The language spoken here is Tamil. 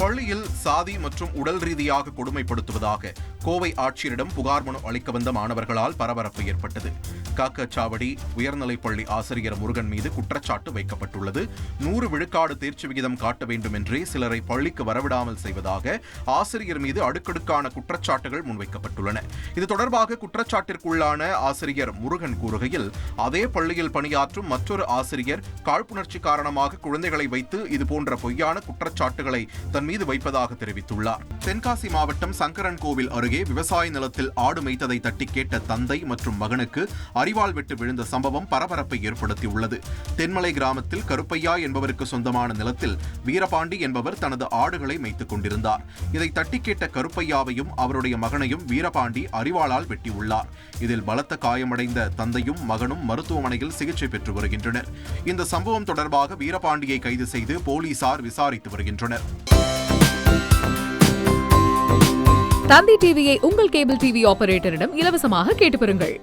பள்ளியில் சாதி மற்றும் உடல் ரீதியாக கொடுமைப்படுத்துவதாக கோவை ஆட்சியரிடம் புகார் மனு அளிக்க வந்த மாணவர்களால் பரபரப்பு ஏற்பட்டது. காக்கச்சாவடி உயர்நிலைப்பள்ளி ஆசிரியர் முருகன் மீது குற்றச்சாட்டு வைக்கப்பட்டுள்ளது. நூறு விழுக்காடு தேர்ச்சி விகிதம் காட்ட வேண்டும் என்றே சிலரை பள்ளிக்கு வரவிடாமல் செய்வதாக ஆசிரியர் மீது அடுக்கடுக்கான குற்றச்சாட்டுகள் முன்வைக்கப்பட்டுள்ளன. இது தொடர்பாக குற்றச்சாட்டிற்குள்ளான ஆசிரியர் முருகன் கூறுகையில் அதே பள்ளியில் பணியாற்றும் மற்றொரு ஆசிரியர் காழ்ப்புணர்ச்சி காரணமாக குழந்தைகளை வைத்து இதுபோன்ற பொய்யான குற்றச்சாட்டுகளை தன் மீது வைப்பதாக தெரிவித்துள்ளார். தென்காசி மாவட்டம் சங்கரன் கோவில் அருகே விவசாய நிலத்தில் ஆடு மேய்த்ததை தட்டி கேட்ட தந்தை மற்றும் மகனுக்கு அரிவாள் வெட்டு விழுந்த சம்பவம் பரபரப்பை ஏற்படுத்தியுள்ளது. தென்மலை கிராமத்தில் கருப்பையா என்பவருக்கு சொந்தமான நிலத்தில் வீரபாண்டி என்பவர் தனது ஆடுகளை மேய்த்துக் கொண்டிருந்தார். இதை தட்டி கேட்ட கருப்பையாவையும் அவருடைய மகனையும் வீரபாண்டி அரிவாளால் வெட்டியுள்ளார். இதில் பலத்த காயமடைந்த தந்தையும் மகனும் மருத்துவமனையில் சிகிச்சை பெற்று வருகின்றனர். இந்த சம்பவம் தொடர்பாக வீரபாண்டியை கைது செய்து போலீசார் விசாரித்து வருகின்றனர். தந்தி டிவியை உங்கள் கேபிள் டிவி ஆபரேட்டரிடம் இலவசமாக கேட்டு பெறுங்கள்.